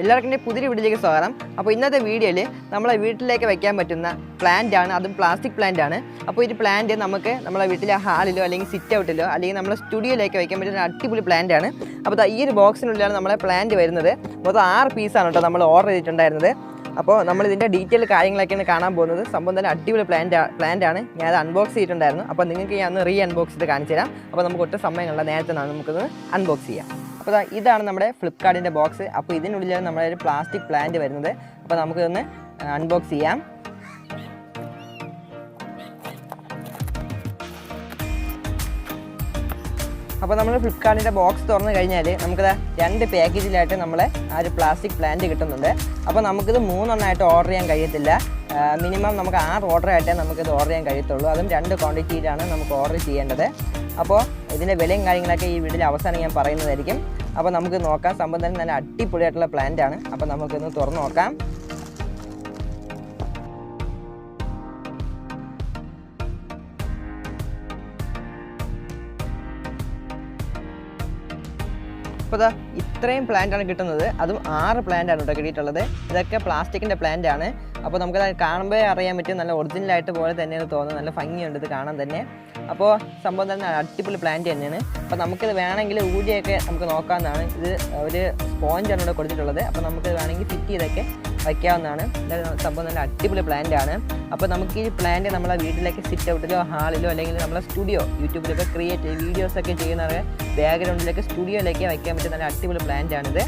എല്ലാവർക്കും പുതിയ വീട്ടിലേക്ക് സ്വാഗതം. അപ്പോൾ ഇന്നത്തെ വീഡിയോയിൽ നമ്മളെ വീട്ടിലേക്ക് വെക്കാൻ പറ്റുന്ന പ്ലാന്റ് ആണ്. അതും പ്ലാസ്റ്റിക് പ്ലാന്റ് ആണ്. അപ്പോൾ ഈ പ്ലാന്റ് നമുക്ക് നമ്മളെ വീട്ടിലെ ഹാളിലോ അല്ലെങ്കിൽ സിറ്റ് ഔട്ടിലോ അല്ലെങ്കിൽ നമ്മളെ സ്റ്റുഡിയോയിലേക്ക് വയ്ക്കാൻ പറ്റുന്ന അടിപൊളി പ്ലാന്റ് ആണ്. അപ്പോൾ ഈ ഒരു ബോക്സിനുള്ളിലാണ് നമ്മളെ പ്ലാന്റ് വരുന്നത്. മൊത്തം ആറ് പീസാണ് കേട്ടോ നമ്മൾ ഓർഡർ ചെയ്തിട്ടുണ്ടായിരുന്നത്. അപ്പോൾ നമ്മൾ ഇതിന്റെ ഡീറ്റെയിൽ കാര്യങ്ങളൊക്കെയാണ് കാണാൻ പോകുന്നത്. സംഭവം തന്നെ അടിപൊളി പ്ലാന്റ് പ്ലാന്റ് ആണ്. ഞാൻ അത് അൺബോക്സ് ചെയ്തിട്ടുണ്ടായിരുന്നു. അപ്പോൾ നിങ്ങൾക്ക് ഞാൻ ഒന്ന് റീ അൺബോക്സ് ചെയ്ത് കാണിച്ചു തരാം അപ്പോൾ നമുക്ക് ഒട്ടും സമയങ്ങളില്ല നേരത്തെ നമുക്കത് അൺബോക്സ് ചെയ്യാം. അപ്പോൾ ഇതാണ് നമ്മുടെ ഫ്ലിപ്കാർട്ടിന്റെ ബോക്സ് അപ്പോൾ ഇതിനുള്ളിലാണ് നമ്മുടെ ഒരു പ്ലാസ്റ്റിക് പ്ലാന്റ് വരുന്നത്. അപ്പോൾ നമുക്കിതൊന്ന് അൺബോക്സ് ചെയ്യാം. അപ്പോൾ നമ്മൾ ഫ്ലിപ്കാർട്ടിന്റെ ബോക്സ് തുറന്നു കഴിഞ്ഞാൽ നമുക്കത് രണ്ട് പാക്കേജിലായിട്ട് നമ്മളെ ആ ഒരു പ്ലാസ്റ്റിക് പ്ലാന്റ് കിട്ടുന്നുണ്ട്. അപ്പോൾ നമുക്കിത് മൂന്നെണ്ണമായിട്ട് ഓർഡർ ചെയ്യാൻ കഴിയത്തില്ല. മിനിമം നമുക്ക് ആറ് ഓർഡർ ആയിട്ടേ നമുക്കിത് ഓർഡർ ചെയ്യാൻ കഴിയത്തുള്ളൂ. അതും രണ്ട് ക്വാണ്ടിറ്റിയിലാണ് നമുക്ക് ഓർഡർ ചെയ്യേണ്ടത്. അപ്പോൾ ഇതിന്റെ വിലയും കാര്യങ്ങളൊക്കെ ഈ വീഡിയോയിൽ അവസാനം ഞാൻ പറയുന്നതായിരിക്കും. അപ്പോൾ നമുക്ക് നോക്കാം. സംഭവം തന്നെ നല്ല അടിപൊളിയായിട്ടുള്ള പ്ലാന്റ് ആണ്. അപ്പോൾ നമുക്കൊന്ന് തുറന്നു നോക്കാം. അപ്പോൾ ഇത്രയും ആണ് കിട്ടുന്നത്. അതും ആറ് പ്ലാന്റ് ആണ് കേട്ടോ കിട്ടിയിട്ടുള്ളത്. ഇതൊക്കെ പ്ലാസ്റ്റിക്കിന്റെ ആണ്. അപ്പോൾ നമുക്ക് കാണുമ്പോൾ അറിയാൻ പറ്റും. നല്ല ഒറിജിനൽ ആയിട്ട് പോലെ തന്നെയാണ് തോന്നുന്നത്. നല്ല ഭംഗിയുണ്ട് ഇത് കാണാൻ തന്നെ. അപ്പോൾ സംഭവം തന്നെ അടിപൊളി പ്ലാന്റ് തന്നെയാണ്. അപ്പോൾ നമുക്കിത് വേണമെങ്കിൽ ഊടിയൊക്കെ നമുക്ക് നോക്കാവുന്നതാണ്. ഇത് ഒരു സ്പോഞ്ചാണ് ഇവിടെ കൊടുത്തിട്ടുള്ളത്. അപ്പോൾ നമുക്ക് വേണമെങ്കിൽ ഫിറ്റ് ചെയ്തൊക്കെ വയ്ക്കാവുന്നതാണ്. സംഭവം നല്ല അടിപൊളി പ്ലാന്റ് ആണ്. അപ്പോൾ നമുക്ക് ഈ പ്ലാന്റ് നമ്മളെ വീട്ടിലേക്ക് സിറ്റ് ഔട്ടിലോ ഹാളിലോ അല്ലെങ്കിൽ നമ്മളെ സ്റ്റുഡിയോ യൂട്യൂബിലൊക്കെ ക്രിയേറ്റ് വീഡിയോസൊക്കെ ചെയ്യുന്നവരെ ബാക്ക്ഗ്രൗണ്ടിലേക്ക് സ്റ്റുഡിയോയിലേക്ക് വയ്ക്കാൻ പറ്റുന്ന നല്ല അടിപൊളി പ്ലാന്റ് ആണിത്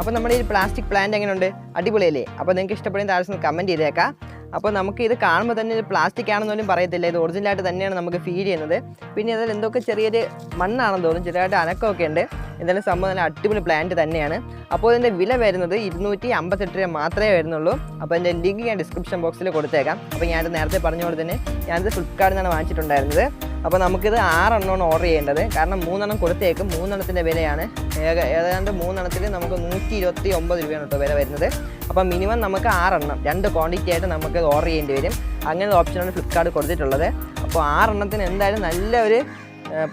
അപ്പോൾ നമ്മുടെ ഈ പ്ലാസ്റ്റിക് പ്ലാന്റ് എങ്ങനെയുണ്ട്? അടിപൊളിയല്ലേ? അപ്പോൾ നിങ്ങൾക്ക് ഇഷ്ടപ്പെടുന്ന താഴെ കമന്റ് ചെയ്തേക്കാം. അപ്പോൾ നമുക്ക് ഇത് കാണുമ്പോൾ തന്നെ ഇത് പ്ലാസ്റ്റിക് ആണെന്ന് പോലും പറയത്തില്ല. ഇത് ഒറിജിനലായിട്ട് തന്നെയാണ് നമുക്ക് ഫീൽ ചെയ്യുന്നത്. പിന്നെ അതിൽ എന്തൊക്കെ ചെറിയൊരു മണ്ണാണെന്ന് തോന്നുന്നു. ചെറുതായിട്ട് അനക്കമൊക്കെ ഉണ്ട്. എന്തായാലും സംഭവം നല്ല അടിപൊളി പ്ലാന്റ് തന്നെയാണ്. അപ്പോൾ ഇതിന്റെ വില വരുന്നത് ഇരുന്നൂറ്റി അമ്പത്തെട്ട് രൂപ മാത്രമേ വരുന്നുള്ളൂ. അപ്പോൾ എന്റെ ലിങ്ക് ഞാൻ ഡിസ്ക്രിപ്ഷൻ ബോക്സിൽ കൊടുത്തേക്കാം. അപ്പോൾ ഞാനിത് നേരത്തെ പറഞ്ഞ പോലെ തന്നെ ഞാനിത് ഫ്ലിപ്കാർട്ടിൽ നിന്നാണ് വാങ്ങിച്ചിട്ടുണ്ടായിരുന്നത്. അപ്പോൾ നമുക്കിത് ആറെണ്ണമാണ് ഓർഡർ ചെയ്യേണ്ടത്. കാരണം മൂന്നെണ്ണം കൊടുത്തേക്കും. മൂന്നെണ്ണത്തിന്റെ വിലയാണ്. ഏതാണ്ട് മൂന്നെണ്ണത്തിൽ നമുക്ക് നൂറ്റി ഇരുപത്തി ഒമ്പത് രൂപയാണ് കേട്ടോ വില വരുന്നത്. അപ്പോൾ മിനിമം നമുക്ക് ആറെണ്ണം. രണ്ട് ക്വാണ്ടിറ്റി ആയിട്ട് നമുക്ക് ഓർഡർ ചെയ്യേണ്ടി വരും. അങ്ങനെ ഓപ്ഷനാണ് ഫ്ലിപ്കാർട്ട് കൊടുത്തിട്ടുള്ളത്. അപ്പോൾ ആറെണ്ണത്തിന് എന്തായാലും നല്ല ഒരു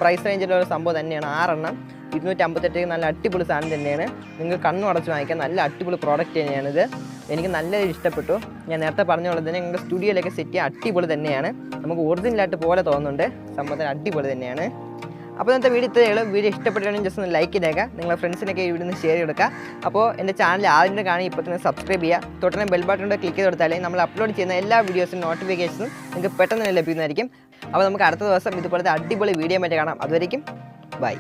പ്രൈസ് റേഞ്ചിലുള്ള ഒരു സംഭവം തന്നെയാണ് ആറെണ്ണം. ഇരുന്നൂറ്റി അമ്പത്തെട്ട് നല്ല അടിപൊളി സാധനം തന്നെയാണ്. നിങ്ങൾക്ക് കണ്ണു അടച്ച് വാങ്ങിക്കാൻ നല്ല അടിപൊളി പ്രോഡക്റ്റ് തന്നെയാണിത്. എനിക്ക് നല്ല ഇഷ്ടപ്പെട്ടു. ഞാൻ നേരത്തെ പറഞ്ഞ തന്നെ നിങ്ങളുടെ സ്റ്റുഡിയോയിലൊക്കെ സെറ്റ് ചെയ്യാൻ അടിപൊളി തന്നെയാണ്. നമുക്ക് ഒറിജിനലായിട്ട് പോലെ തോന്നുന്നുണ്ട്. സംഭവത്തിന് അടിപൊളി തന്നെയാണ്. അപ്പോൾ ഇന്നത്തെ വീഡിയോ ഇത്രയേ ഉള്ളൂ. വീഡിയോ ഇഷ്ടപ്പെട്ടാണെങ്കിൽ ജസ്റ്റ് ഒന്ന് ലൈക്ക് ചെയ്തേക്കുക നിങ്ങളുടെ ഫ്രണ്ട്സിനൊക്കെ വീഡിയോ ഒന്ന് ഷെയർ കൊടുക്കുക അപ്പോൾ എന്റെ ചാനൽ ആദ്യം കാണി ഇപ്പോൾ തന്നെ സബ്സ്ക്രൈബ് ചെയ്യുക. തൊട്ടനെ ബെൽ ബട്ടൺ ക്ലിക്ക് ചെയ്ത് കൊടുത്താലേ നമ്മൾ അപ്ലോഡ് ചെയ്യുന്ന എല്ലാ വീഡിയോസിനും നോട്ടിഫിക്കേഷനും നിങ്ങൾക്ക് പെട്ടെന്ന് തന്നെ ലഭിക്കുന്നതായിരിക്കും അപ്പോൾ നമുക്ക് അടുത്ത ദിവസം ഇതുപോലത്തെ അടിപൊളി വീഡിയോ മറ്റേ കാണാം. അതുവരെയും ബൈ